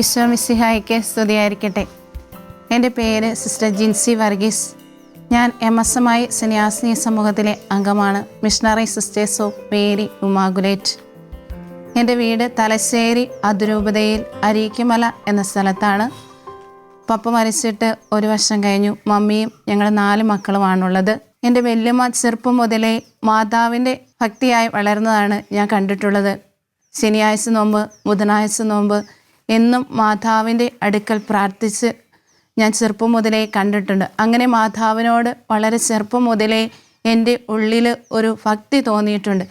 ഈശോ മിസ്സിഹായിക്ക് സ്തുതിയായിരിക്കട്ടെ. എന്റെ പേര് സിസ്റ്റർ ജിൻസി വർഗീസ്. ഞാൻ എം എസ് എം ഐ സന്യാസിനി സമൂഹത്തിലെ അംഗമാണ്. Missionary sisters of Mary immaculate എന്റെ വീട് തലശ്ശേരി അതിരൂപതയിൽ അരീക്കുമല എന്ന സ്ഥലത്താണ്. പപ്പ മരിച്ചിട്ട് ഒരു വർഷം കഴിഞ്ഞു. മമ്മിയും ഞങ്ങൾ നാല് മക്കളുമാണുള്ളത്. എന്റെ വല്യമ്മ ചെറുപ്പം മുതലേ മാതാവിന്റെ ഭക്തിയായി വളർന്നതാണ് ഞാൻ കണ്ടിട്ടുള്ളത്. ശനിയാഴ്ച നോമ്പ് ബുധനാഴ്ച നോമ്പ് എന്നും മാതാവിന്റെ അടുക്കൽ പ്രാർത്ഥിച്ച് ഞാൻ ചെറുപ്പം മുതലേ കണ്ടിട്ടുണ്ട്. അങ്ങനെ മാതാവിനോട് വളരെ ചെറുപ്പം മുതലേ എന്റെ ഉള്ളിൽ ഒരു ഭക്തി തോന്നിയിട്ടുണ്ട്.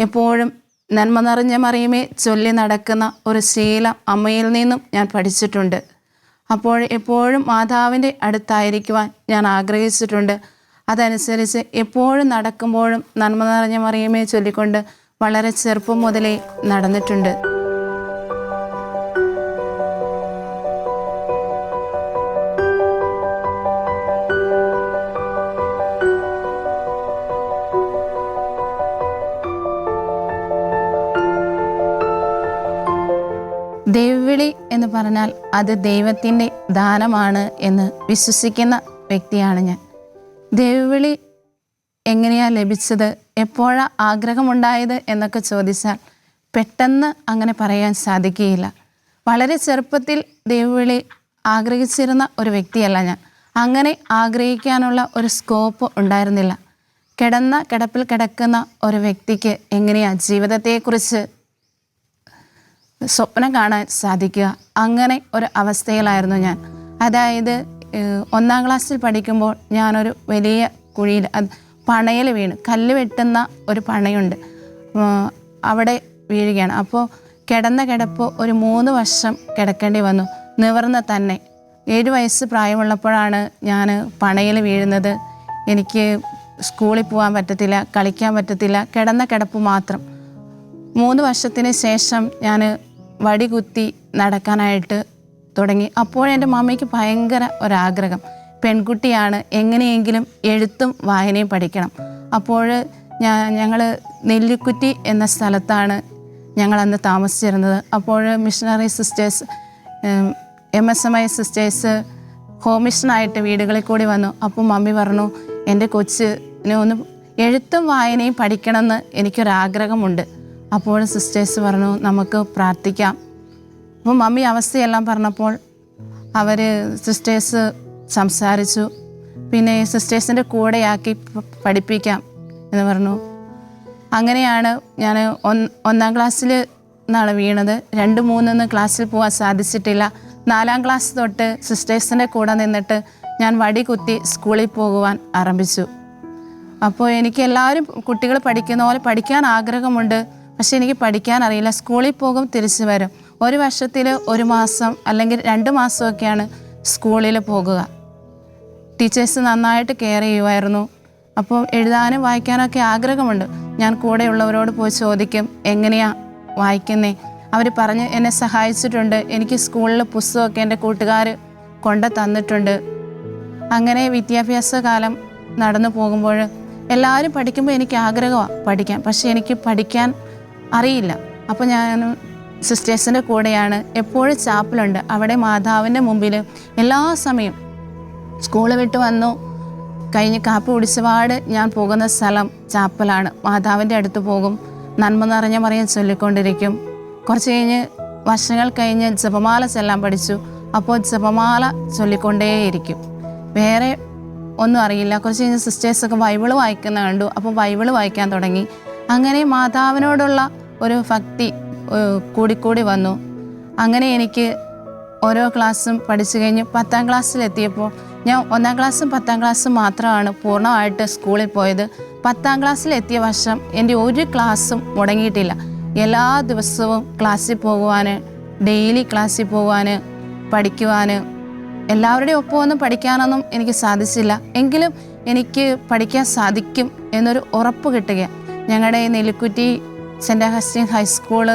എപ്പോഴും നന്മ നിറഞ്ഞ മറിയുമേ ചൊല്ലി നടക്കുന്ന ഒരു ശീലം അമ്മയിൽ നിന്നും ഞാൻ പഠിച്ചിട്ടുണ്ട്. അപ്പോൾ എപ്പോഴും മാതാവിന്റെ അടുത്തായിരിക്കുവാൻ ഞാൻ ആഗ്രഹിച്ചിട്ടുണ്ട്. അതനുസരിച്ച് എപ്പോഴും നടക്കുമ്പോഴും നന്മ നിറഞ്ഞ മറിയുമേ ചൊല്ലിക്കൊണ്ട് വളരെ ചെറുപ്പം മുതലേ നടന്നിട്ടുണ്ട്. ദൈവവിളി എന്ന് പറഞ്ഞാൽ അത് ദൈവത്തിന്റെ ദാനമാണ് എന്ന് വിശ്വസിക്കുന്ന വ്യക്തിയാണ് ഞാൻ. ദൈവവിളി എങ്ങനെയാണ് ലഭിച്ചത്? എപ്പോഴാ ആഗ്രഹമുണ്ടായത് എന്നൊക്കെ ചോദിച്ചാൽ പെട്ടെന്ന് അങ്ങനെ പറയാൻ സാധിക്കുകയില്ല. വളരെ ചെറുപ്പത്തിൽ ദൈവവിളി ആഗ്രഹിച്ചിരുന്ന ഒരു വ്യക്തിയല്ല ഞാൻ. അങ്ങനെ ആഗ്രഹിക്കാനുള്ള ഒരു സ്കോപ്പ് ഉണ്ടായിരുന്നില്ല. കിടന്ന കിടപ്പിൽ കിടക്കുന്ന ഒരു വ്യക്തിക്ക് എങ്ങനെയാണ് ജീവിതത്തെക്കുറിച്ച് സ്വപ്നം കാണാൻ സാധിക്കുക. അങ്ങനെ ഒരു അവസ്ഥയിലായിരുന്നു ഞാൻ. അതായത് ഒന്നാം ക്ലാസ്സിൽ പഠിക്കുമ്പോൾ ഞാനൊരു വലിയ കുഴിയിൽ അത് പണയിൽ വീണ് കല്ല് വെട്ടുന്ന ഒരു പണയുണ്ട്. അവിടെ വീഴുകയാണ്. അപ്പോൾ കിടന്ന കിടപ്പ് ഒരു മൂന്ന് വർഷം കിടക്കേണ്ടി വന്നു. നിവർന്ന് തന്നെ. ഏഴ് വയസ്സ് പ്രായമുള്ളപ്പോഴാണ് ഞാൻ പണയിൽ വീഴുന്നത്. എനിക്ക് സ്കൂളിൽ പോകാൻ പറ്റത്തില്ല കളിക്കാൻ പറ്റത്തില്ല കിടന്ന കിടപ്പ് മാത്രം. മൂന്ന് വർഷത്തിന് ശേഷം ഞാൻ വടി കുത്തി നടക്കാനായിട്ട് തുടങ്ങി. അപ്പോൾ എന്റെ മമ്മിക്ക് ഭയങ്കര ഒരാഗ്രഹം. പെൺകുട്ടിയാണ് എങ്ങനെയെങ്കിലും എഴുത്തും വായനയും പഠിക്കണം. അപ്പോൾ ഞാൻ ഞങ്ങൾ നെല്ലിക്കുറ്റി എന്ന സ്ഥലത്താണ് ഞങ്ങൾ അന്ന് താമസിച്ചിരുന്നത്. അപ്പോൾ missionary sisters M S M I sisters ഹോമിഷനായിട്ട് വീടുകളിൽ കൂടി വന്നു. അപ്പോൾ മമ്മി പറഞ്ഞു എന്റെ കൊച്ചിനെ ഒന്ന് എഴുത്തും വായനയും പഠിക്കണമെന്ന് എനിക്കൊരാഗ്രഹമുണ്ട്. അപ്പോൾ സിസ്റ്റേഴ്സ് പറഞ്ഞു നമുക്ക് പ്രാർത്ഥിക്കാം. അപ്പോൾ മമ്മി അവസ്ഥയെല്ലാം പറഞ്ഞപ്പോൾ അവർ സിസ്റ്റേഴ്സ് സംസാരിച്ചു. പിന്നെ സിസ്റ്റേഴ്സിന്റെ കൂടെയാക്കി പഠിപ്പിക്കാം എന്ന് പറഞ്ഞു. അങ്ങനെയാണ് ഞാൻ ഒന്നാം ക്ലാസ്സിൽ നിന്നാണ് വീണത്. രണ്ട് മൂന്നൊന്നും ക്ലാസ്സിൽ പോകാൻ സാധിച്ചിട്ടില്ല. നാലാം ക്ലാസ് തൊട്ട് സിസ്റ്റേഴ്സിന്റെ കൂടെ നിന്നിട്ട് ഞാൻ വടി കുത്തി സ്കൂളിൽ പോകുവാൻ ആരംഭിച്ചു. അപ്പോൾ എനിക്ക് എല്ലാവരും കുട്ടികൾ പഠിക്കുന്ന പോലെ പഠിക്കാൻ ആഗ്രഹമുണ്ട്. പക്ഷെ എനിക്ക് പഠിക്കാൻ അറിയില്ല. സ്കൂളിൽ പോകും തിരിച്ചു വരും. ഒരു വർഷത്തിൽ ഒരു മാസം അല്ലെങ്കിൽ രണ്ട് മാസമൊക്കെയാണ് സ്കൂളിൽ പോകുക. ടീച്ചേഴ്സ് നന്നായിട്ട് കെയർ ചെയ്യുമായിരുന്നു. അപ്പോൾ എഴുതാനും വായിക്കാനൊക്കെ ആഗ്രഹമുണ്ട്. ഞാൻ കൂടെയുള്ളവരോട് പോയി ചോദിക്കും എങ്ങനെയാണ് വായിക്കുന്നേ? അവർ പറഞ്ഞ് എന്നെ സഹായിച്ചിട്ടുണ്ട്. എനിക്ക് സ്കൂളിൽ പുസ്തകമൊക്കെ എന്റെ കൂട്ടുകാർ കൊണ്ട് തന്നിട്ടുണ്ട്. അങ്ങനെ വിദ്യാഭ്യാസ കാലം നടന്നു പോകുമ്പോൾ എല്ലാവരും പഠിക്കുമ്പോൾ എനിക്ക് ആഗ്രഹമാണ് പഠിക്കാൻ. പക്ഷേ എനിക്ക് പഠിക്കാൻ അറിയില്ല. അപ്പോൾ ഞാൻ സിസ്റ്റേഴ്സിന്റെ കൂടെയാണ്. എപ്പോഴും ചാപ്പലുണ്ട്. അവിടെ മാതാവിന്റെ മുമ്പിൽ എല്ലാ സമയം സ്കൂൾ വിട്ട് വന്നു. കഴിഞ്ഞ് കാപ്പി കുടിച്ചപാട് ഞാൻ പോകുന്ന സ്ഥലം ചാപ്പലാണ്. മാതാവിന്റെ അടുത്ത് പോകും. നന്മ നിറഞ്ഞ മറിയം ചൊല്ലിക്കൊണ്ടിരിക്കും. കുറച്ച് കഴിഞ്ഞ് വർഷങ്ങൾ കഴിഞ്ഞ് ജപമാല ചെല്ലാൻ പഠിച്ചു. അപ്പോൾ ജപമാല ചൊല്ലിക്കൊണ്ടേയിരിക്കും. വേറെ ഒന്നും അറിയില്ല. കുറച്ച് കഴിഞ്ഞ് സിസ്റ്റേഴ്സൊക്കെ ബൈബിൾ വായിക്കുന്ന കണ്ടു. അപ്പോൾ ബൈബിൾ വായിക്കാൻ തുടങ്ങി. അങ്ങനെ മാതാവിനോടുള്ള ഒരു ഭക്തി കൂടിക്കൂടി വന്നു. അങ്ങനെ എനിക്ക് ഓരോ ക്ലാസ്സും പഠിച്ചു കഴിഞ്ഞ് പത്താം ക്ലാസ്സിലെത്തിയപ്പോൾ ഞാൻ ഒന്നാം ക്ലാസ്സും പത്താം ക്ലാസ്സും മാത്രമാണ് പൂർണമായിട്ട് സ്കൂളിൽ പോയത്. പത്താം ക്ലാസ്സിലെത്തിയ വർഷം എന്റെ ഒരു ക്ലാസ്സും മുടങ്ങിയിട്ടില്ല. എല്ലാ ദിവസവും ക്ലാസ്സിൽ പോകുവാൻ ഡെയിലി ക്ലാസ്സിൽ പോകുവാൻ പഠിക്കുവാൻ എല്ലാവരുടെയും ഒപ്പം ഒന്നും പഠിക്കാനൊന്നും എനിക്ക് സാധിച്ചില്ല. എങ്കിലും എനിക്ക് പഠിക്കാൻ സാധിക്കും എന്നൊരു ഉറപ്പ് കിട്ടുക ഞങ്ങളുടെ നെല്ലിക്കുറ്റി സെന്റ് അഗസ്റ്റിൻ ഹൈസ്കൂൾ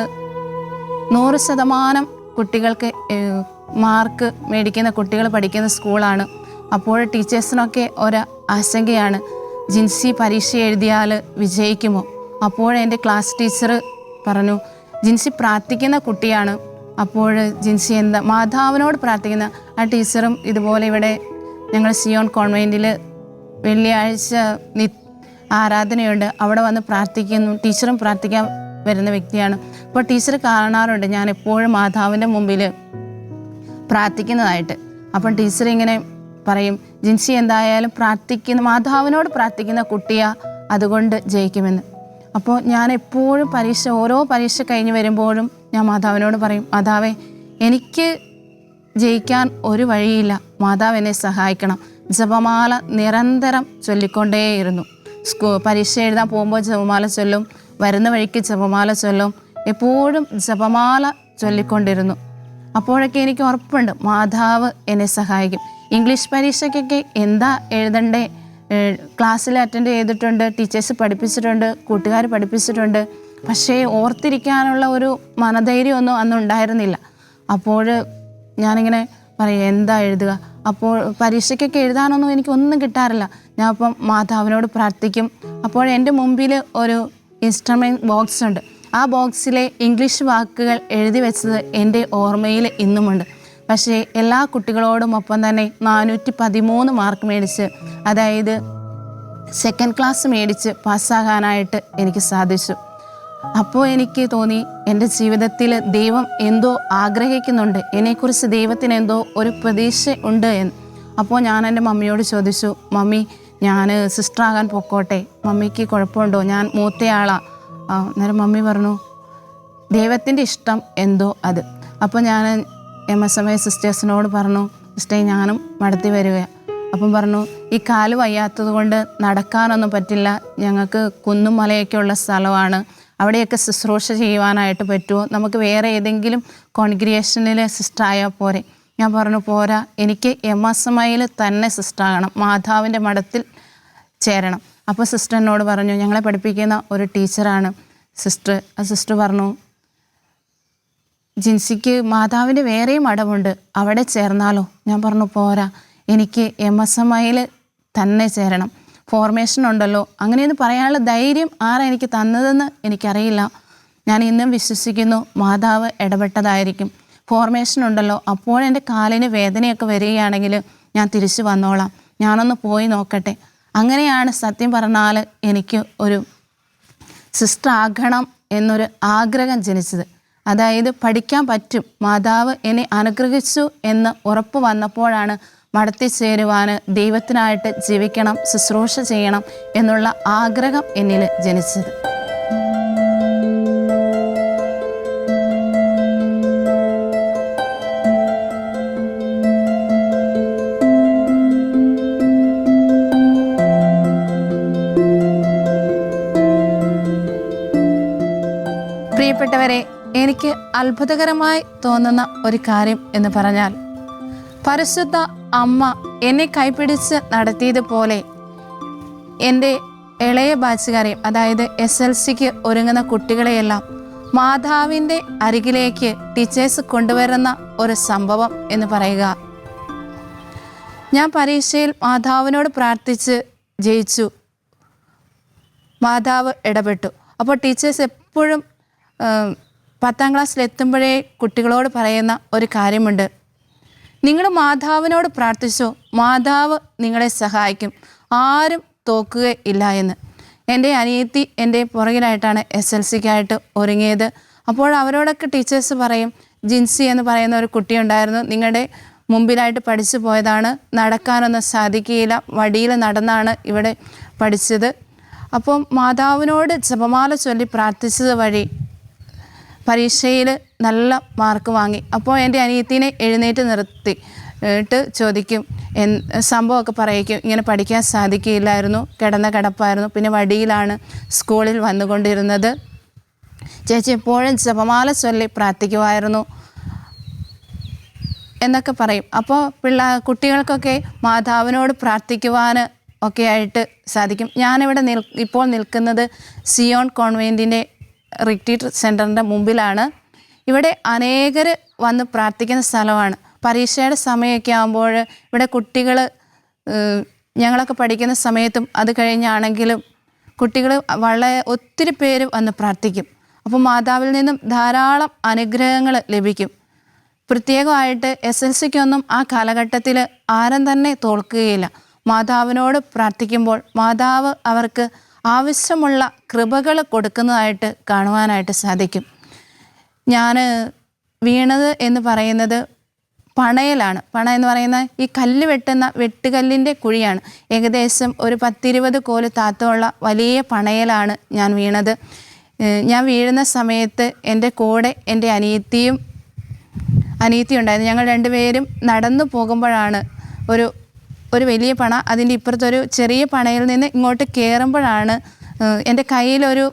നൂറ് ശതമാനം കുട്ടികൾക്ക് മാർക്ക് മേടിക്കുന്ന കുട്ടികൾ പഠിക്കുന്ന സ്കൂളാണ്. അപ്പോൾ ടീച്ചേഴ്സിനൊക്കെ ഒരു ആശങ്കയാണ്. ജിൻസി പരീക്ഷ എഴുതിയാൽ വിജയിക്കുമോ? അപ്പോൾ എന്റെ ക്ലാസ് ടീച്ചർ പറഞ്ഞു ജിൻസി പ്രാർത്ഥിക്കുന്ന കുട്ടിയാണ്. അപ്പോൾ ജിൻസി എന്താ മാതാവിനോട് പ്രാർത്ഥിക്കുന്ന. ആ ടീച്ചറും ഇതുപോലെ ഇവിടെ ഞങ്ങൾ സിയോൺ കോൺവെന്റിൽ വെള്ളിയാഴ്ച ആരാധനയുണ്ട്. അവിടെ വന്ന് പ്രാർത്ഥിക്കുന്നു. ടീച്ചറും പ്രാർത്ഥിക്കാൻ വരുന്ന വ്യക്തിയാണ്. അപ്പോൾ ടീച്ചർ കാണാറുണ്ട്. ഞാൻ എപ്പോഴും മാതാവിന്റെ മുമ്പിൽ പ്രാർത്ഥിക്കുന്നതായിട്ട്. അപ്പം ടീച്ചർ ഇങ്ങനെ പറയും ജിൻസി എന്തായാലും പ്രാർത്ഥിക്കുന്ന മാതാവിനോട് പ്രാർത്ഥിക്കുന്ന കുട്ടിയാ അതുകൊണ്ട് ജയിക്കുമെന്ന്. അപ്പോൾ ഞാൻ എപ്പോഴും പരീക്ഷ ഓരോ പരീക്ഷ കഴിഞ്ഞ് വരുമ്പോഴും ഞാൻ മാതാവിനോട് പറയും മാതാവേ എനിക്ക് ജയിക്കാൻ ഒരു വഴിയില്ല. മാതാവ് എന്നെ സഹായിക്കണം. ജപമാല നിരന്തരം ചൊല്ലിക്കൊണ്ടേയിരുന്നു. സ്കൂ പരീക്ഷ എഴുതാൻ പോകുമ്പോൾ ജപമാല ചൊല്ലും വരുന്ന വഴിക്ക് ജപമാല ചൊല്ലും എപ്പോഴും ജപമാല ചൊല്ലിക്കൊണ്ടിരുന്നു. അപ്പോഴൊക്കെ എനിക്ക് ഉറപ്പുണ്ട് മാതാവ് എന്നെ സഹായിക്കും. ഇംഗ്ലീഷ് പരീക്ഷയ്ക്കൊക്കെ എന്താ എഴുതണ്ടേ? ക്ലാസ്സിൽ അറ്റൻഡ് ചെയ്തിട്ടുണ്ട് ടീച്ചേഴ്സ് പഠിപ്പിച്ചിട്ടുണ്ട് കൂട്ടുകാർ പഠിപ്പിച്ചിട്ടുണ്ട്. പക്ഷേ ഓർത്തിരിക്കാനുള്ള ഒരു മനധൈര്യമൊന്നും അന്ന് ഉണ്ടായിരുന്നില്ല അപ്പോൾ ഞാനിങ്ങനെ പറയും എന്താ എഴുതുക? അപ്പോൾ പരീക്ഷയ്ക്കൊക്കെ എഴുതാനൊന്നും എനിക്കൊന്നും കിട്ടാറില്ല. ഞാൻ അപ്പം മാതാവിനോട് പ്രാർത്ഥിക്കും. അപ്പോൾ എന്റെ മുമ്പിൽ ഒരു ഇൻസ്ട്രുമെന്റ് ബോക്സ് ഉണ്ട്. ആ ബോക്സിലെ ഇംഗ്ലീഷ് വാക്കുകൾ എഴുതി വെച്ചത് എന്റെ ഓർമ്മയിൽ ഇന്നുമുണ്ട്. പക്ഷേ എല്ലാ കുട്ടികളോടും ഒപ്പം തന്നെ നാനൂറ്റി പതിമൂന്ന് മാർക്ക് മേടിച്ച് അതായത് സെക്കൻഡ് ക്ലാസ് മേടിച്ച് പാസ്സാകാനായിട്ട് എനിക്ക് സാധിച്ചു. അപ്പോൾ എനിക്ക് തോന്നി എന്റെ ജീവിതത്തിൽ ദൈവം എന്തോ ആഗ്രഹിക്കുന്നുണ്ട്. എന്നെക്കുറിച്ച് ദൈവത്തിന് എന്തോ ഒരു പ്രതീക്ഷ ഉണ്ട് എന്ന്. അപ്പോൾ ഞാൻ എന്റെ മമ്മിയോട് ചോദിച്ചു മമ്മി ഞാൻ സിസ്റ്റർ സിസ്റ്ററാകാൻ പൊക്കോട്ടെ? മമ്മിക്ക് കുഴപ്പമുണ്ടോ? ഞാൻ മൂത്തയാളാ. നേരം മമ്മി പറഞ്ഞു ദൈവത്തിന്റെ ഇഷ്ടം എന്തോ അത്. അപ്പോൾ ഞാൻ എം എസ് എം ഐ സിസ്റ്റേഴ്സിനോട് പറഞ്ഞു സിസ്റ്റേ ഞാനും മടത്തി വരിക അപ്പം പറഞ്ഞു ഈ കാൽ വയ്യാത്തത് കൊണ്ട് നടക്കാനൊന്നും പറ്റില്ല. ഞങ്ങൾക്ക് കുന്നും മലയൊക്കെ ഉള്ള സ്ഥലമാണ്. അവിടെയൊക്കെ ശുശ്രൂഷ ചെയ്യുവാനായിട്ട് പറ്റുമോ? നമുക്ക് വേറെ ഏതെങ്കിലും കോൺഗ്രിയേഷനിൽ സിസ്റ്റർ ആയാൽ പോരെ. ഞാൻ പറഞ്ഞു പോരാ എനിക്ക് എം എസ് എം ഐയിൽ തന്നെ സിസ്റ്റർ ആകണം. മാതാവിന്റെ മഠത്തിൽ ചേരണം. അപ്പോൾ സിസ്റ്ററിനോട് പറഞ്ഞു ഞങ്ങളെ പഠിപ്പിക്കുന്ന ഒരു ടീച്ചറാണ് സിസ്റ്റർ. ആ സിസ്റ്റർ പറഞ്ഞു ജിൻസിക്ക് മാതാവിന്റെ വേറെയും മഠമുണ്ട്. അവിടെ ചേർന്നാലോ? ഞാൻ പറഞ്ഞു പോരാ എനിക്ക് എം എസ് എം ഐയിൽ തന്നെ ചേരണം. ഫോർമേഷൻ ഉണ്ടല്ലോ. അങ്ങനെയൊന്ന് പറയാനുള്ള ധൈര്യം ആരാ എനിക്ക് തന്നതെന്ന് എനിക്കറിയില്ല. ഞാൻ ഇന്നും വിശ്വസിക്കുന്നു മാതാവ് ഇടപെട്ടതായിരിക്കും. ഫോർമേഷൻ ഉണ്ടല്ലോ. അപ്പോഴെന്റെ കാലിന് വേദനയൊക്കെ വരികയാണെങ്കിൽ ഞാൻ തിരിച്ചു വന്നോളാം. ഞാനൊന്ന് പോയി നോക്കട്ടെ. അങ്ങനെയാണ് സത്യം പറഞ്ഞാൽ എനിക്ക് ഒരു സിസ്റ്റർ ആകണം എന്നൊരു ആഗ്രഹം ജനിച്ചത്. അതായത് പഠിക്കാൻ പറ്റും. മാതാവ് എന്നെ അനുഗ്രഹിച്ചു എന്ന് ഉറപ്പ് വന്നപ്പോഴാണ് മടത്തി ചേരുവാന് ദൈവത്തിനായിട്ട് ജീവിക്കണം ശുശ്രൂഷ ചെയ്യണം എന്നുള്ള ആഗ്രഹം എന്നിൽ ജനിച്ചത്. പ്രിയപ്പെട്ടവരെ എനിക്ക് അത്ഭുതകരമായി തോന്നുന്ന ഒരു കാര്യം എന്ന് പറഞ്ഞാൽ പരിശുദ്ധ അമ്മ എന്നെ കൈപിടിച്ച് നടത്തിയതുപോലെ എന്റെ ഇളയ ബാച്ചുകാരെയും അതായത് എസ് എൽ സിക്ക് ഒരുങ്ങുന്ന കുട്ടികളെയെല്ലാം മാതാവിന്റെ അരികിലേക്ക് ടീച്ചേഴ്സ് കൊണ്ടുവരുന്ന ഒരു സംഭവം എന്ന് പറയുക. ഞാൻ പരീക്ഷയിൽ മാതാവിനോട് പ്രാർത്ഥിച്ച് ജയിച്ചു. മാതാവ് ഇടപെട്ടു. അപ്പോൾ ടീച്ചേഴ്സ് എപ്പോഴും പത്താം ക്ലാസ്സിൽ എത്തുമ്പോഴേ കുട്ടികളോട് പറയുന്ന ഒരു കാര്യമുണ്ട്. നിങ്ങൾ മാതാവിനോട് പ്രാർത്ഥിച്ചോ മാതാവ് നിങ്ങളെ സഹായിക്കും. ആരും തോക്കുകയില്ല എന്ന്. എന്റെ അനിയത്തി എന്റെ പുറകിലായിട്ടാണ് എസ് എൽ സിക്കായിട്ട് ഒരുങ്ങിയത്. അപ്പോൾ അവരോടൊക്കെ ടീച്ചേഴ്സ് പറയും ജിൻസി എന്ന് പറയുന്ന ഒരു കുട്ടിയുണ്ടായിരുന്നു നിങ്ങളുടെ മുമ്പിലായിട്ട് പഠിച്ചു പോയതാണ്. നടക്കാനൊന്നും സാധിക്കുകയില്ല. വടിയിൽ നടന്നാണ് ഇവിടെ പഠിച്ചത്. അപ്പം മാതാവിനോട് ജപമാല ചൊല്ലി പ്രാർത്ഥിച്ചത് വഴി പരീക്ഷയിൽ നല്ല മാർക്ക് വാങ്ങി. അപ്പോൾ എന്റെ അനിയത്തിനെ എഴുന്നേറ്റ് നിർത്തി ട്ട് ചോദിക്കും എൻ സംഭവമൊക്കെ പറയിക്കും. ഇങ്ങനെ പഠിക്കാൻ സാധിക്കില്ലായിരുന്നു കിടന്ന കിടപ്പായിരുന്നു. പിന്നെ വടിയിലാണ് സ്കൂളിൽ വന്നുകൊണ്ടിരുന്നത്. ചേച്ചി എപ്പോഴും ജപമാല ചൊല്ലി പ്രാർത്ഥിക്കുമായിരുന്നു എന്നൊക്കെ പറയും. അപ്പോൾ പിള്ള കുട്ടികൾക്കൊക്കെ മാതാവിനോട് പ്രാർത്ഥിക്കുവാൻ ഒക്കെ ആയിട്ട് സാധിക്കും. ഞാനിവിടെ നിൽ ഇപ്പോൾ നിൽക്കുന്നത് സിയോൺ കോൺവെന്റിന്റെ റിട്രീറ്റ് സെന്ററിന്റെ മുമ്പിലാണ്. ഇവിടെ അനേകർ വന്ന് പ്രാർത്ഥിക്കുന്ന സ്ഥലമാണ്. പരീക്ഷയുടെ സമയമൊക്കെ ആകുമ്പോൾ ഇവിടെ കുട്ടികൾ ഞങ്ങളൊക്കെ പഠിക്കുന്ന സമയത്തും അത് കഴിഞ്ഞാണെങ്കിലും കുട്ടികൾ വളരെ ഒത്തിരി പേര് വന്ന് പ്രാർത്ഥിക്കും. അപ്പോൾ മാതാവിൽ നിന്നും ധാരാളം അനുഗ്രഹങ്ങൾ ലഭിക്കും. പ്രത്യേകമായിട്ട് എസ് എൽ സിക്കൊന്നും ആ കാലഘട്ടത്തിൽ ആരും തന്നെ തോൽക്കുകയില്ല. മാതാവിനോട് പ്രാർത്ഥിക്കുമ്പോൾ മാതാവ് അവർക്ക് ആവശ്യമുള്ള കൃപകൾ കൊടുക്കുന്നതായിട്ട് കാണുവാനായിട്ട് സാധിക്കും. ഞാൻ വീണത് എന്ന് പറയുന്നത് പണയലാണ്. പണ എന്ന് പറയുന്ന ഈ കല്ല് വെട്ടുന്ന വെട്ടുകല്ലിന്റെ കുഴിയാണ്. ഏകദേശം ഒരു പത്തിരുപത് കോൽ താത്തമുള്ള വലിയ പണയലാണ് ഞാൻ വീണത്. ഞാൻ വീഴുന്ന സമയത്ത് എന്റെ കൂടെ എന്റെ അനിയത്തിയും അനിയത്തി ഉണ്ടായിരുന്നു. ഞങ്ങൾ രണ്ടുപേരും നടന്നു പോകുമ്പോഴാണ് ഒരു ഒരു വലിയ പണ അതിന്റെ ഇപ്പുറത്തൊരു ചെറിയ പണയിൽ നിന്ന് ഇങ്ങോട്ട് കയറുമ്പോഴാണ് എന്റെ കയ്യിലൊരു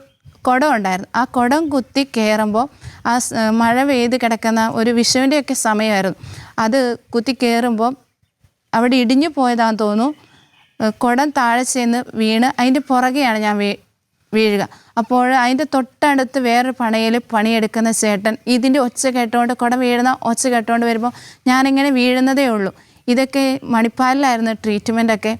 കുടം ഉണ്ടായിരുന്നു. ആ കുടം കുത്തി കയറുമ്പോൾ ആ മഴ പെയ്ത് കിടക്കുന്ന ഒരു വിഷുവിന്റെയൊക്കെ സമയമായിരുന്നു. അത് കുത്തി കയറുമ്പോൾ അവിടെ ഇടിഞ്ഞു പോയതാന്ന് തോന്നുന്നു. കുടം താഴെ ചെന്ന് വീണ് അതിന്റെ പുറകെയാണ് ഞാൻ വീ വീഴുക. അപ്പോൾ അതിന്റെ തൊട്ടടുത്ത് വേറൊരു പണയിൽ പണിയെടുക്കുന്ന ചേട്ടൻ ഇതിന്റെ ഒച്ച കേട്ടുകൊണ്ട് കുടം വീഴുന്ന ഒച്ച കേട്ടുകൊണ്ട് വരുമ്പോൾ ഞാനിങ്ങനെ വീഴുന്നതേ ഉള്ളൂ. ഇതൊക്കെ മണിപ്പാലിലായിരുന്നു ട്രീറ്റ്മെന്റൊക്കെ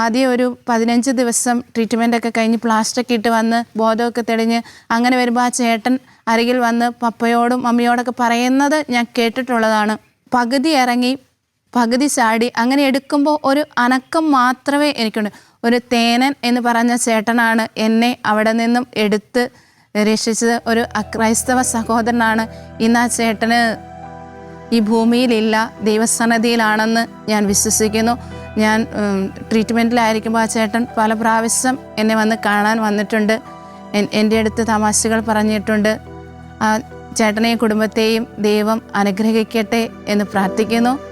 ആദ്യം ഒരു പതിനഞ്ച് ദിവസം ട്രീറ്റ്മെന്റൊക്കെ കഴിഞ്ഞ് പ്ലാസ്റ്റൊക്കെ ഇട്ട് വന്ന് ബോധമൊക്കെ തെളിഞ്ഞ് അങ്ങനെ വരുമ്പോൾ ആ ചേട്ടൻ അരികിൽ വന്ന് പപ്പയോടും മമ്മിയോടൊക്കെ പറയുന്നത് ഞാൻ കേട്ടിട്ടുള്ളതാണ്. പകുതി ഇറങ്ങി പകുതി ചാടി അങ്ങനെ എടുക്കുമ്പോൾ ഒരു അനക്കം മാത്രമേ എനിക്കുണ്ട്. ഒരു തേനൻ എന്ന് പറഞ്ഞ ചേട്ടനാണ് എന്നെ അവിടെ നിന്നും എടുത്ത് രക്ഷിച്ചത്. ഒരു അക്രൈസ്തവ സഹോദരനാണ് ഇന്ന് ആ ചേട്ടന് ഈ ഭൂമിയിലില്ല ദൈവസന്നദ്ധിയിലാണെന്ന് ഞാൻ വിശ്വസിക്കുന്നു. ഞാൻ ട്രീറ്റ്മെന്റിലായിരിക്കുമ്പോൾ ആ ചേട്ടൻ പല പ്രാവശ്യം എന്നെ വന്ന് കാണാൻ വന്നിട്ടുണ്ട്. എന്റെ അടുത്ത് തമാശകൾ പറഞ്ഞിട്ടുണ്ട്. ആ ചേട്ടനെയും കുടുംബത്തെയും ദൈവം അനുഗ്രഹിക്കട്ടെ എന്ന് പ്രാർത്ഥിക്കുന്നു.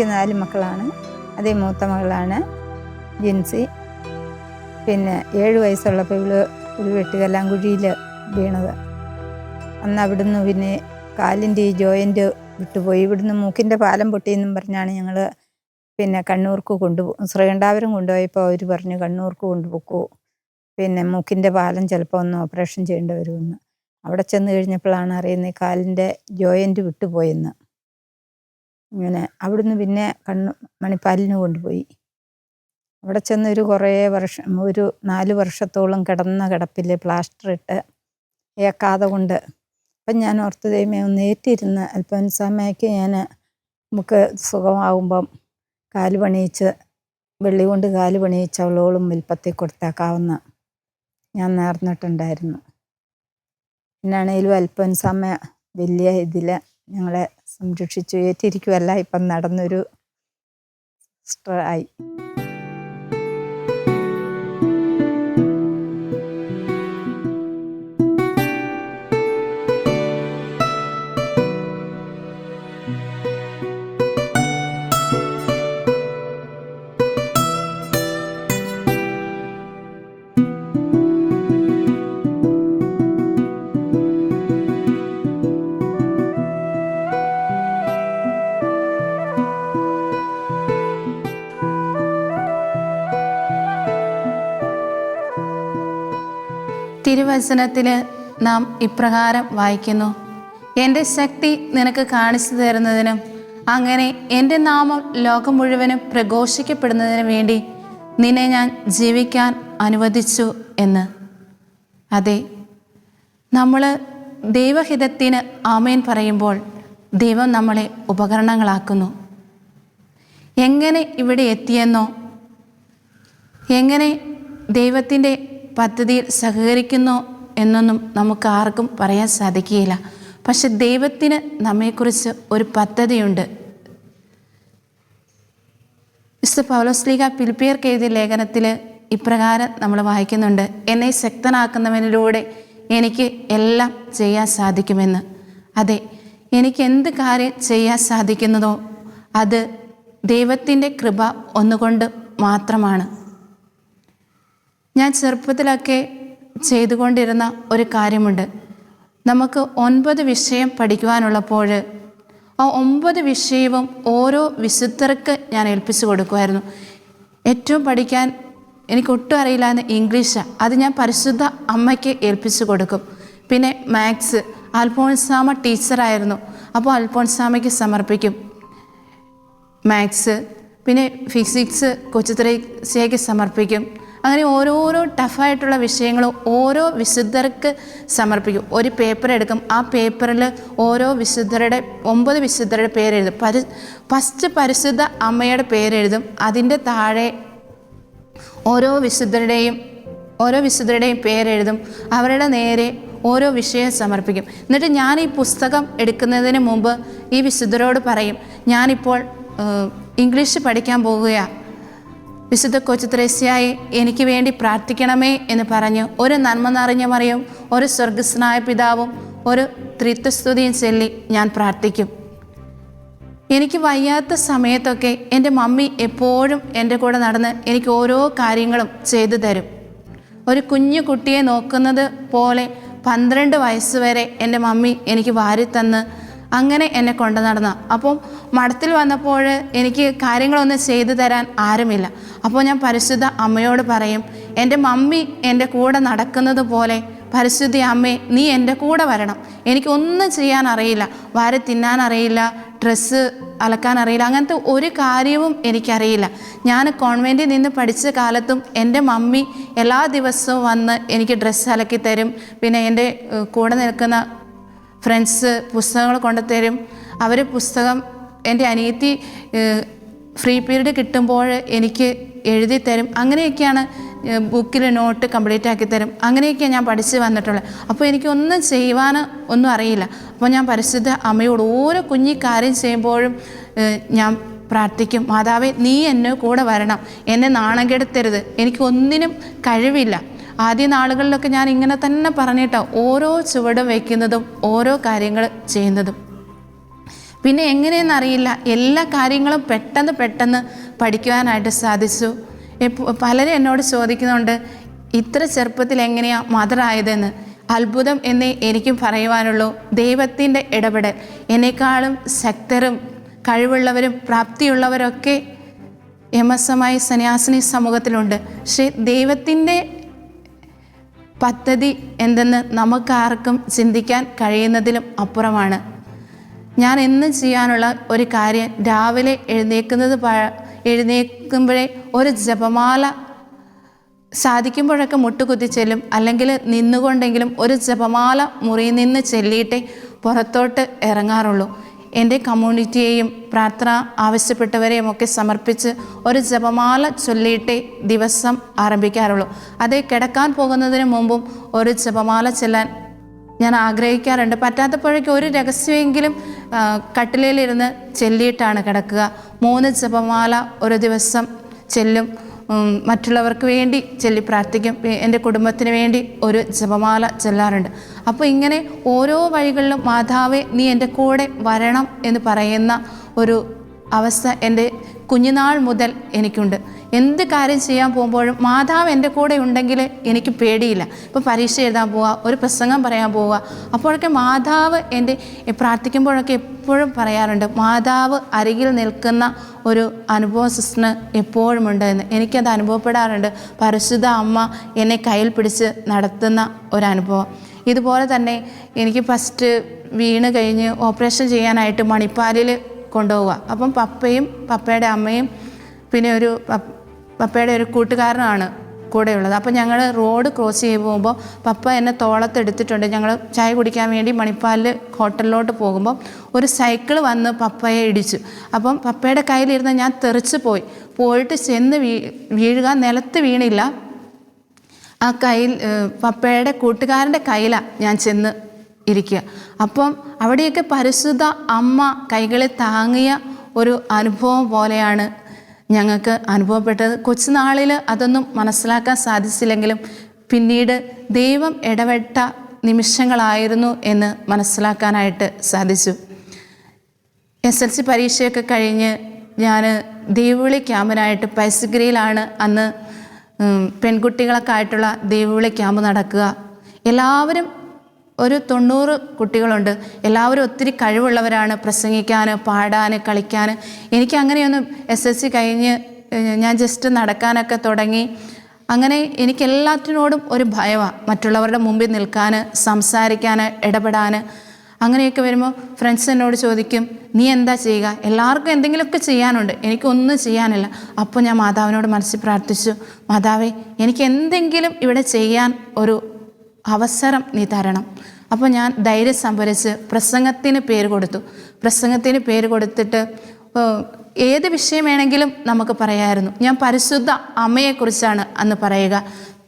എനിക്ക് നാല് മക്കളാണ്. അതേ മൂത്ത മകളാണ് ജിൻസി. പിന്നെ ഏഴ് വയസ്സുള്ളപ്പോൾ ഇവൾ ഒരു വെട്ടുകല്ലാങ്കുഴിയിൽ വീണത്. അന്ന് അവിടുന്ന് പിന്നെ കാലിന്റെ ഈ ജോയിന്റ് വിട്ടുപോയി. ഇവിടുന്ന് മൂക്കിന്റെ പാലം പൊട്ടിയെന്നും പറഞ്ഞാണ് ഞങ്ങൾ പിന്നെ കണ്ണൂർക്ക് കൊണ്ടുപോ ശ്രീകണ്ഠാപുരം കൊണ്ടുപോയപ്പോൾ അവർ പറഞ്ഞു കണ്ണൂർക്ക് കൊണ്ടുപോക്കൂ. പിന്നെ മൂക്കിന്റെ പാലം ചിലപ്പോൾ ഒന്ന് ഓപ്പറേഷൻ ചെയ്യേണ്ടി വരുമെന്ന്. അവിടെ ചെന്ന് കഴിഞ്ഞപ്പോഴാണ് അറിയുന്നത് കാലിന്റെ ജോയിന്റ് വിട്ടുപോയെന്ന്. ഇങ്ങനെ അവിടുന്ന് പിന്നെ കണ്ണു മണിപ്പാലിന് കൊണ്ടുപോയി. അവിടെ ചെന്ന് ഒരു കുറേ വർഷം ഒരു നാല് വർഷത്തോളം കിടന്ന കിടപ്പിൽ പ്ലാസ്റ്റർ ഇട്ട് ഏക്കാതെ കൊണ്ട് അപ്പം ഞാൻ ഓർത്ത് ദൈവമേ ഒന്ന് ഏറ്റിരുന്ന് അല്പം സമയക്ക് ഞാൻ നമുക്ക് സുഖമാകുമ്പം കാൽ പണിയിച്ച് വെള്ളി കൊണ്ട് കാൽ പണിയിച്ച് അവളോളും വലിപ്പത്തിൽ കൊടുത്തേക്കാവുന്ന ഞാൻ നേർന്നിട്ടുണ്ടായിരുന്നു. പിന്നാണേലും അല്പം സമയം വലിയ ഇതിൽ ഞങ്ങളെ സംരക്ഷിച്ചു ഏറ്റിരിക്കുമല്ല ഇപ്പം നടന്നൊരു ആയി. തിരുവചനത്തിൽ നാം ഇപ്രകാരം വായിക്കുന്നു. എന്റെ ശക്തി നിനക്ക് കാണിച്ചു തരുന്നതിനും അങ്ങനെ എന്റെ നാമം ലോകം മുഴുവനും പ്രഘോഷിക്കപ്പെടുന്നതിനു വേണ്ടി നിന്നെ ഞാൻ ജീവിക്കാൻ അനുവദിച്ചു എന്ന്. അതെ നമ്മൾ ദൈവഹിതത്തിന് ആമേൻ പറയുമ്പോൾ ദൈവം നമ്മളെ ഉപകരണങ്ങളാക്കുന്നു. എങ്ങനെ ഇവിടെ എത്തിയെന്നോ എങ്ങനെ ദൈവത്തിന്റെ പദ്ധതിയിൽ സഹകരിക്കുന്നു എന്നൊന്നും നമുക്ക് ആർക്കും പറയാൻ സാധിക്കുകയില്ല. പക്ഷെ ദൈവത്തിന് നമ്മെക്കുറിച്ച് ഒരു പദ്ധതിയുണ്ട്. വിശുദ്ധ പൗലോസ്ലീഗ പിലിപ്പിയർക്ക് എഴുതിയ ലേഖനത്തിൽ ഇപ്രകാരം നമ്മൾ വായിക്കുന്നുണ്ട് എന്നെ ശക്തനാക്കുന്നവനിലൂടെ എനിക്ക് എല്ലാം ചെയ്യാൻ സാധിക്കുമെന്ന്. അതെ എനിക്ക് എന്ത് കാര്യം ചെയ്യാൻ സാധിക്കുന്നതോ അത് ദൈവത്തിന്റെ കൃപ ഒന്നുകൊണ്ട് മാത്രമാണ്. ഞാൻ ചെറുപ്പത്തിലൊക്കെ ചെയ്തുകൊണ്ടിരുന്ന ഒരു കാര്യമുണ്ട്. നമുക്ക് ഒൻപത് വിഷയം പഠിക്കുവാനുള്ളപ്പോൾ ആ ഒമ്പത് വിഷയവും ഓരോ വിശുദ്ധർക്ക് ഞാൻ ഏൽപ്പിച്ചു കൊടുക്കുമായിരുന്നു. ഏറ്റവും പഠിക്കാൻ എനിക്ക് ഒട്ടും അറിയില്ലാന്ന് ഇംഗ്ലീഷാണ് അത് ഞാൻ പരിശുദ്ധ അമ്മയ്ക്ക് ഏൽപ്പിച്ചു കൊടുക്കും. പിന്നെ മാത്സ്. അൽഫോൺസാമ ടീച്ചറായിരുന്നു. അപ്പോൾ അൽഫോൺസാമയ്ക്ക് സമർപ്പിക്കും. മാത്സ്. പിന്നെ ഫിസിക്സ് കൊച്ചുത്രേസ്യയ്ക്ക് സമർപ്പിക്കും. അങ്ങനെ ഓരോരോ ടഫായിട്ടുള്ള വിഷയങ്ങൾ ഓരോ വിശുദ്ധർക്ക് സമർപ്പിക്കും. ഒരു പേപ്പർ എടുക്കും. ആ പേപ്പറിൽ ഓരോ വിശുദ്ധരുടെ ഒമ്പത് വിശുദ്ധരുടെ പേരെഴുതും. പരി ഫസ്റ്റ് പരിശുദ്ധ അമ്മയുടെ പേരെഴുതും. അതിന്റെ താഴെ ഓരോ വിശുദ്ധരുടെയും ഓരോ വിശുദ്ധരുടെയും പേരെഴുതും. അവരുടെ നേരെ ഓരോ വിഷയം സമർപ്പിക്കും. എന്നിട്ട് ഞാൻ ഈ പുസ്തകം എടുക്കുന്നതിന് മുമ്പ് ഈ വിശുദ്ധരോട് പറയും ഞാനിപ്പോൾ ഇംഗ്ലീഷ് പഠിക്കാൻ പോകുകയാണ് വിശുദ്ധ കൊച്ചു ത്രേസ്യായി എനിക്ക് വേണ്ടി പ്രാർത്ഥിക്കണമേ എന്ന് പറഞ്ഞ് ഒരു നന്മ നിറഞ്ഞ മറിയും ഒരു സ്വർഗസ്നായ പിതാവും ഒരു ത്രിത്വസ്തുതിയും ചൊല്ലി ഞാൻ പ്രാർത്ഥിക്കും. എനിക്ക് വയ്യാത്ത സമയത്തൊക്കെ എന്റെ മമ്മി എപ്പോഴും എന്റെ കൂടെ നടന്ന് എനിക്ക് ഓരോ കാര്യങ്ങളും ചെയ്തു തരും. ഒരു കുഞ്ഞു കുട്ടിയെ നോക്കുന്നത് പോലെ പന്ത്രണ്ട് വയസ്സ് വരെ എന്റെ മമ്മി എനിക്ക് വാരിത്തന്ന് അങ്ങനെ എന്നെ കൊണ്ടു നടന്ന. അപ്പം മഠത്തിൽ വന്നപ്പോൾ എനിക്ക് കാര്യങ്ങളൊന്നും ചെയ്തു തരാൻ ആരുമില്ല. അപ്പോൾ ഞാൻ പരിശുദ്ധ അമ്മയോട് പറയും എന്റെ മമ്മി എന്റെ കൂടെ നടക്കുന്നത് പോലെ പരിശുദ്ധി അമ്മേ നീ എന്റെ കൂടെ വരണം. എനിക്കൊന്നും ചെയ്യാൻ അറിയില്ല. വാര തിന്നാൻ അറിയില്ല ഡ്രസ്സ് അലക്കാൻ അറിയില്ല അങ്ങനത്തെ ഒരു കാര്യവും എനിക്കറിയില്ല. ഞാൻ കോൺവെന്റിൽ നിന്ന് പഠിച്ച കാലത്തും എന്റെ മമ്മി എല്ലാ ദിവസവും വന്ന് എനിക്ക് ഡ്രസ്സ് അലക്കി തരും. പിന്നെ എന്റെ കൂടെ നിൽക്കുന്ന ഫ്രണ്ട്സ് പുസ്തകങ്ങൾ കൊണ്ടുതരും. അവർ പുസ്തകം എന്റെ അനിയത്തി ഫ്രീ പീരീഡ് കിട്ടുമ്പോൾ എനിക്ക് എഴുതി തരും അങ്ങനെയൊക്കെയാണ് ബുക്കിൽ നോട്ട് കംപ്ലീറ്റ് ആക്കി തരും. അങ്ങനെയൊക്കെയാണ് ഞാൻ പഠിച്ച് വന്നിട്ടുള്ളത്. അപ്പോൾ എനിക്കൊന്നും ചെയ്യുവാൻ ഒന്നും അറിയില്ല. അപ്പോൾ ഞാൻ പരിശുദ്ധ അമ്മയോട് ഓരോ കുഞ്ഞി കാര്യം ചെയ്യുമ്പോഴും ഞാൻ പ്രാർത്ഥിക്കും. മാതാവേ നീ എന്നെ കൂടെ വരണം. എന്നെ നാണം കെടുത്തരുത്. എനിക്കൊന്നിനും കഴിവില്ല. ആദ്യ നാളുകളിലൊക്കെ ഞാൻ ഇങ്ങനെ തന്നെ പറഞ്ഞിട്ടോ ഓരോ ചുവടും വയ്ക്കുന്നതും ഓരോ കാര്യങ്ങൾ ചെയ്യുന്നതും. പിന്നെ എങ്ങനെയെന്നറിയില്ല എല്ലാ കാര്യങ്ങളും പെട്ടെന്ന് പെട്ടെന്ന് പഠിക്കുവാനായിട്ട് സാധിച്ചു. പലരും എന്നോട് ചോദിക്കുന്നുണ്ട് ഇത്ര ചെറുപ്പത്തിൽ എങ്ങനെയാണ് മദറായതെന്ന് അത്ഭുതം എന്നേ എനിക്കും പറയുവാനുള്ളൂ. ദൈവത്തിന്റെ ഇടപെടൽ എന്നെക്കാളും ശക്തരും കഴിവുള്ളവരും പ്രാപ്തിയുള്ളവരൊക്കെ എം എസ് എം ഐ സന്യാസിനി സമൂഹത്തിലുണ്ട്. പക്ഷേ ദൈവത്തിന്റെ പദ്ധതി എന്തെന്ന് നമുക്കാർക്കും ചിന്തിക്കാൻ കഴിയുന്നതിലും അപ്പുറമാണ്. ഞാൻ എന്ന് ചെയ്യാനുള്ള ഒരു കാര്യം രാവിലെ എഴുന്നേക്കുന്നത് എഴുന്നേൽക്കുമ്പോഴേ ഒരു ജപമാല സാധിക്കുമ്പോഴൊക്കെ മുട്ടുകുത്തി ചെല്ലും. അല്ലെങ്കിൽ നിന്നുകൊണ്ടെങ്കിലും ഒരു ജപമാല മുറിയിൽ നിന്ന് ചെല്ലിയിട്ടേ പുറത്തോട്ട് ഇറങ്ങാറുള്ളൂ. എന്റെ കമ്മ്യൂണിറ്റിയെയും പ്രാർത്ഥന ആവശ്യപ്പെട്ടവരെയും ഒക്കെ സമർപ്പിച്ച് ഒരു ജപമാല ചൊല്ലിയിട്ടേ ദിവസം ആരംഭിക്കാറുള്ളൂ. അത് കിടക്കാൻ പോകുന്നതിന് മുമ്പും ഒരു ജപമാല ചെല്ലാൻ ഞാൻ ആഗ്രഹിക്കാറുണ്ട്. പറ്റാത്തപ്പോഴേക്കും ഒരു രഹസ്യമെങ്കിലും കട്ടിലയിലിരുന്ന് ചെല്ലിയിട്ടാണ് കിടക്കുക. മൂന്ന് ജപമാല ഒരു ദിവസം ചെല്ലും. മറ്റുള്ളവർക്ക് വേണ്ടി ചൊല്ലി പ്രാർത്ഥിക്കും. എന്റെ കുടുംബത്തിന് വേണ്ടി ഒരു ജപമാല ചെല്ലാറുണ്ട്. അപ്പോൾ ഇങ്ങനെ ഓരോ വഴികളിലും മാതാവേ നീ എന്റെ കൂടെ വരണം എന്ന് പറയുന്ന ഒരു അവസ്ഥ എന്റെ കുഞ്ഞുനാൾ മുതൽ എനിക്കുണ്ട്. എന്ത് കാര്യം ചെയ്യാൻ പോകുമ്പോഴും മാതാവ് എന്റെ കൂടെ ഉണ്ടെങ്കിൽ എനിക്ക് പേടിയില്ല. ഇപ്പോൾ പരീക്ഷ എഴുതാൻ പോവുക ഒരു പ്രസംഗം പറയാൻ പോവുക അപ്പോഴൊക്കെ മാതാവ് എന്റെ പ്രാർത്ഥിക്കുമ്പോഴൊക്കെ എപ്പോഴും പറയാറുണ്ട് മാതാവ് അരികിൽ നിൽക്കുന്ന ഒരു അനുഭവ സിസ്റ്റന് എപ്പോഴും ഉണ്ട് എന്ന്. എനിക്കത് അനുഭവപ്പെടാറുണ്ട്. പരിശുദ്ധ അമ്മ എന്നെ കയ്യിൽ പിടിച്ച് നടത്തുന്ന അനുഭവം. ഇതുപോലെ തന്നെ എനിക്ക് ഫസ്റ്റ് വീണ് കഴിഞ്ഞ് ഓപ്പറേഷൻ ചെയ്യാനായിട്ട് മണിപ്പാലിൽ കൊണ്ടുപോവുക. അപ്പം പപ്പയും പപ്പയുടെ അമ്മയും പിന്നെ ഒരു പപ്പ- പപ്പയുടെ ഒരു കൂട്ടുകാരനാണ് കൂടെയുള്ളത്. അപ്പം ഞങ്ങൾ റോഡ് ക്രോസ് ചെയ്ത് പോകുമ്പോൾ പപ്പ എന്നെ തോളത്തെടുത്തിട്ടുണ്ട്. ഞങ്ങൾ ചായ കുടിക്കാൻ വേണ്ടി മണിപ്പാലിൽ ഹോട്ടലിലോട്ട് പോകുമ്പോൾ ഒരു സൈക്കിൾ വന്ന് പപ്പയെ ഇടിച്ചു. അപ്പം പപ്പയുടെ കയ്യിലിരുന്ന് ഞാൻ തെറിച്ച് പോയി. പോയിട്ട് ചെന്ന് വീ വീഴുക നിലത്ത് വീണില്ല. ആ കയ്യിൽ പപ്പയുടെ കൂട്ടുകാരന്റെ കയ്യിലാണ് ഞാൻ ചെന്ന് ഇരിക്കുക. അപ്പം അവിടെയൊക്കെ പരിശുദ്ധ അമ്മ കൈകളെ താങ്ങിയ ഒരു അനുഭവം പോലെയാണ് ഞങ്ങൾക്ക് അനുഭവപ്പെട്ടത്. കൊച്ചുനാളിൽ അതൊന്നും മനസ്സിലാക്കാൻ സാധിച്ചില്ലെങ്കിലും പിന്നീട് ദൈവം ഇടപെട്ട നിമിഷങ്ങളായിരുന്നു എന്ന് മനസ്സിലാക്കാനായിട്ട് സാധിച്ചു. എസ് എൽ സി പരീക്ഷയൊക്കെ കഴിഞ്ഞ് ഞാൻ ദൈവവിളി ക്യാമ്പിനായിട്ട് പൈസഗിരിയിലാണ് അന്ന് പെൺകുട്ടികളൊക്കെ ആയിട്ടുള്ള ദൈവവിളി ക്യാമ്പ് നടക്കുക. എല്ലാവരും ഒരു തൊണ്ണൂറ് കുട്ടികളുണ്ട്. എല്ലാവരും ഒത്തിരി കഴിവുള്ളവരാണ്. പ്രസംഗിക്കാൻ പാടാൻ കളിക്കാൻ എനിക്ക് അങ്ങനെയൊന്നും എസ് എസ് സി കഴിഞ്ഞ് ഞാൻ ജസ്റ്റ് നടക്കാനൊക്കെ തുടങ്ങി. അങ്ങനെ എനിക്ക് എല്ലാറ്റിനോടും ഒരു ഭയമാണ് മറ്റുള്ളവരുടെ മുമ്പിൽ നിൽക്കാൻ സംസാരിക്കാൻ ഇടപെടാൻ അങ്ങനെയൊക്കെ വരുമ്പോൾ ഫ്രണ്ട്സ് എന്നോട് ചോദിക്കും നീ എന്താ ചെയ്യുക? എല്ലാവർക്കും എന്തെങ്കിലുമൊക്കെ ചെയ്യാനുണ്ട്. എനിക്കൊന്നും ചെയ്യാനില്ല. അപ്പോൾ ഞാൻ മാതാവിനോട് മനസ്സിൽ പ്രാർത്ഥിച്ചു മാതാവേ എനിക്ക് എന്തെങ്കിലും ഇവിടെ ചെയ്യാൻ ഒരു അവസരം നീ തരണം. അപ്പോൾ ഞാൻ ധൈര്യം സംഭരിച്ച് പ്രസംഗത്തിന് പേര് കൊടുത്തു. പ്രസംഗത്തിന് പേര് കൊടുത്തിട്ട് ഏത് വിഷയം വേണമെങ്കിലും നമുക്ക് പറയാമായിരുന്നു ഞാൻ പരിശുദ്ധ അമ്മയെക്കുറിച്ചാണ് അന്ന് പറയുക.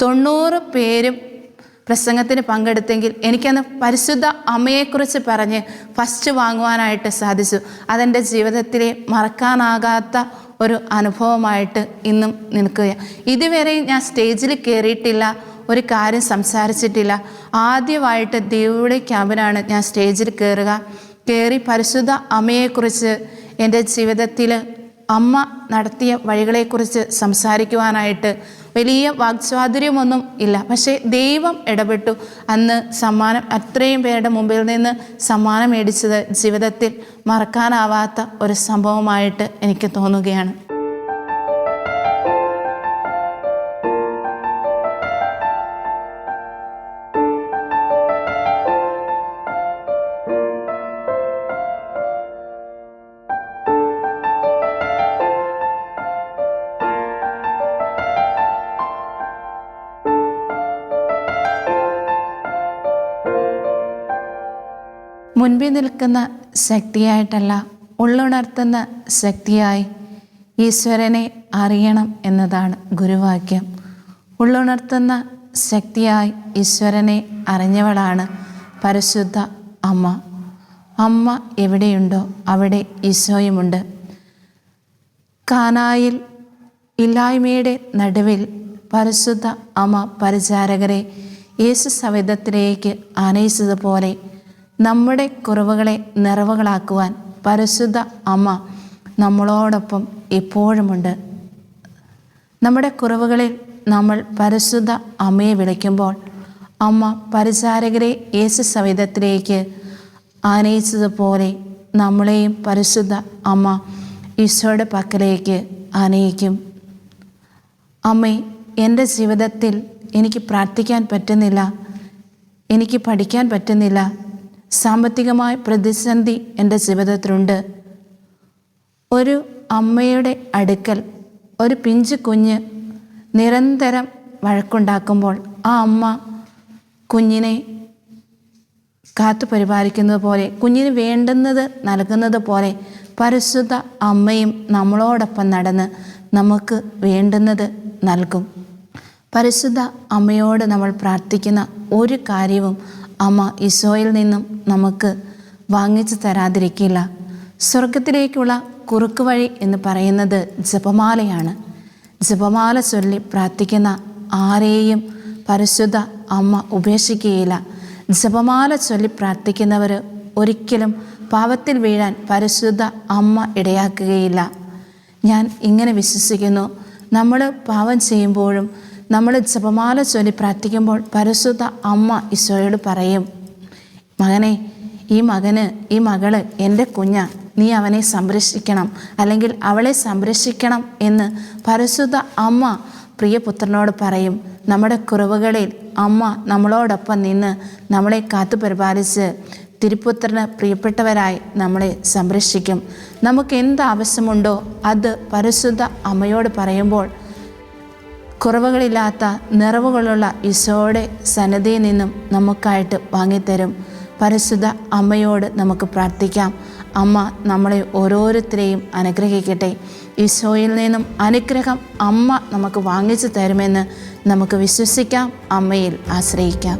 തൊണ്ണൂറ് പേരും പ്രസംഗത്തിന് പങ്കെടുത്തെങ്കിൽ എനിക്കന്ന് പരിശുദ്ധ അമ്മയെക്കുറിച്ച് പറഞ്ഞ് ഫസ്റ്റ് വാങ്ങുവാനായിട്ട് സാധിച്ചു. അതെന്റെ ജീവിതത്തിലെ മറക്കാനാകാത്ത ഒരു അനുഭവമായിട്ട് ഇന്നും നിൽക്കുക ഇതുവരെ ഞാൻ സ്റ്റേജിൽ കയറിയിട്ടില്ല ഒരു കാര്യം സംസാരിച്ചിട്ടില്ല. ആദ്യമായിട്ട് ദേവിയുടെ ക്യാമ്പിനാണ് ഞാൻ സ്റ്റേജിൽ കയറുക കയറി പരിശുദ്ധ അമ്മയെക്കുറിച്ച് എന്റെ ജീവിതത്തിൽ അമ്മ നടത്തിയ വഴികളെക്കുറിച്ച് സംസാരിക്കുവാനായിട്ട് വലിയ വാക്സ്വാതന്ത്ര്യമൊന്നും ഇല്ല. പക്ഷേ ദൈവം ഇടപെട്ടു. അന്ന് സമ്മാനം അത്രയും പേരുടെ മുമ്പിൽ നിന്ന് സമ്മാനം മേടിച്ചത് ജീവിതത്തിൽ മറക്കാനാവാത്ത ഒരു സംഭവമായിട്ട് എനിക്ക് തോന്നുകയാണ്. മുൻപിൽ നിൽക്കുന്ന ശക്തിയായിട്ടല്ല ഉള്ളുണർത്തുന്ന ശക്തിയായി ഈശ്വരനെ അറിയണം എന്നതാണ് ഗുരുവാക്യം. ഉള്ളുണർത്തുന്ന ശക്തിയായി ഈശ്വരനെ അറിഞ്ഞവളാണ് പരിശുദ്ധ അമ്മ. അമ്മ എവിടെയുണ്ടോ അവിടെ ഈശോയുമുണ്ട്. കാനായിൽ ഇല്ലായ്മയുടെ നടുവിൽ പരിശുദ്ധ അമ്മ പരിചാരകരെ യേശു സവിധത്തിലേക്ക് ആനയിച്ചതുപോലെ നമ്മുടെ കുറവുകളെ നിറവുകളാക്കുവാൻ പരിശുദ്ധ അമ്മ നമ്മളോടൊപ്പം എപ്പോഴുമുണ്ട്. നമ്മുടെ കുറവുകളിൽ നമ്മൾ പരിശുദ്ധ അമ്മയെ വിളിക്കുമ്പോൾ അമ്മ പരിചാരകരെ യേശു സവിധത്തിലേക്ക് ആനയിച്ചതുപോലെ നമ്മളെയും പരിശുദ്ധ അമ്മ ഈശോയുടെ പക്കലേക്ക് ആനയിക്കും. അമ്മേ എന്റെ ജീവിതത്തിൽ എനിക്ക് പ്രാർത്ഥിക്കാൻ പറ്റുന്നില്ല. എനിക്ക് പഠിക്കാൻ പറ്റുന്നില്ല. സാമ്പത്തികമായ പ്രതിസന്ധി എന്റെ ജീവിതത്തിലുണ്ട്. ഒരു അമ്മയുടെ അടുക്കൽ ഒരു പിഞ്ചു കുഞ്ഞ് നിരന്തരം വഴക്കുണ്ടാക്കുമ്പോൾ ആ അമ്മ കുഞ്ഞിനെ കാത്തു പരിപാലിക്കുന്നത് പോലെ കുഞ്ഞിന് വേണ്ടുന്നത് നൽകുന്നത് പോലെ പരിശുദ്ധ അമ്മയും നമ്മളോടൊപ്പം നടന്ന് നമുക്ക് വേണ്ടുന്നത് നൽകും. പരിശുദ്ധ അമ്മയോട് നമ്മൾ പ്രാർത്ഥിക്കുന്ന ഒരു കാര്യവും അമ്മ ഈശോയിൽ നിന്നും നമുക്ക് വാങ്ങിച്ചു തരാതിരിക്കില്ല. സ്വർഗത്തിലേക്കുള്ള കുറുക്ക് വഴി എന്ന് പറയുന്നത് ജപമാലയാണ്. ജപമാല ചൊല്ലി പ്രാർത്ഥിക്കുന്ന ആരെയും പരിശുദ്ധ അമ്മ ഉപേക്ഷിക്കുകയില്ല. ജപമാല ചൊല്ലി പ്രാർത്ഥിക്കുന്നവർ ഒരിക്കലും പാപത്തിൽ വീഴാൻ പരിശുദ്ധ അമ്മ ഇടയാക്കുകയില്ല. ഞാൻ ഇങ്ങനെ വിശ്വസിക്കുന്നു. നമ്മൾ പാവം ചെയ്യുമ്പോഴും നമ്മൾ ജപമാല ചൊല്ലി പ്രാർത്ഥിക്കുമ്പോൾ പരിശുദ്ധ അമ്മ ഈശോയോട് പറയും മകനെ ഈ മകന് ഈ മകൾ എന്റെ കുഞ്ഞ നീ അവനെ സംരക്ഷിക്കണം. അല്ലെങ്കിൽ അവളെ സംരക്ഷിക്കണം എന്ന് പരിശുദ്ധ അമ്മ പ്രിയപുത്രനോട് പറയും. നമ്മുടെ കുറവുകളിൽ അമ്മ നമ്മളോടൊപ്പം നിന്ന് നമ്മളെ കാത്തു പരിപാലിച്ച് തിരുപുത്രന് പ്രിയപ്പെട്ടവരായി നമ്മളെ സംരക്ഷിക്കും. നമുക്ക് എന്ത് ആവശ്യമുണ്ടോ അത് പരിശുദ്ധ അമ്മയോട് പറയുമ്പോൾ കുറവുകളില്ലാത്ത നിറവുകളുള്ള ഈശോയുടെ സന്നദ്ധയിൽ നിന്നും നമുക്കായിട്ട് വാങ്ങിത്തരും. പരിശുദ്ധ അമ്മയോട് നമുക്ക് പ്രാർത്ഥിക്കാം. അമ്മ നമ്മളെ ഓരോരുത്തരെയും അനുഗ്രഹിക്കട്ടെ. ഈശോയിൽ നിന്നും അനുഗ്രഹം അമ്മ നമുക്ക് വാങ്ങിച്ചു തരുമെന്ന് നമുക്ക് വിശ്വസിക്കാം അമ്മയിൽ ആശ്രയിക്കാം.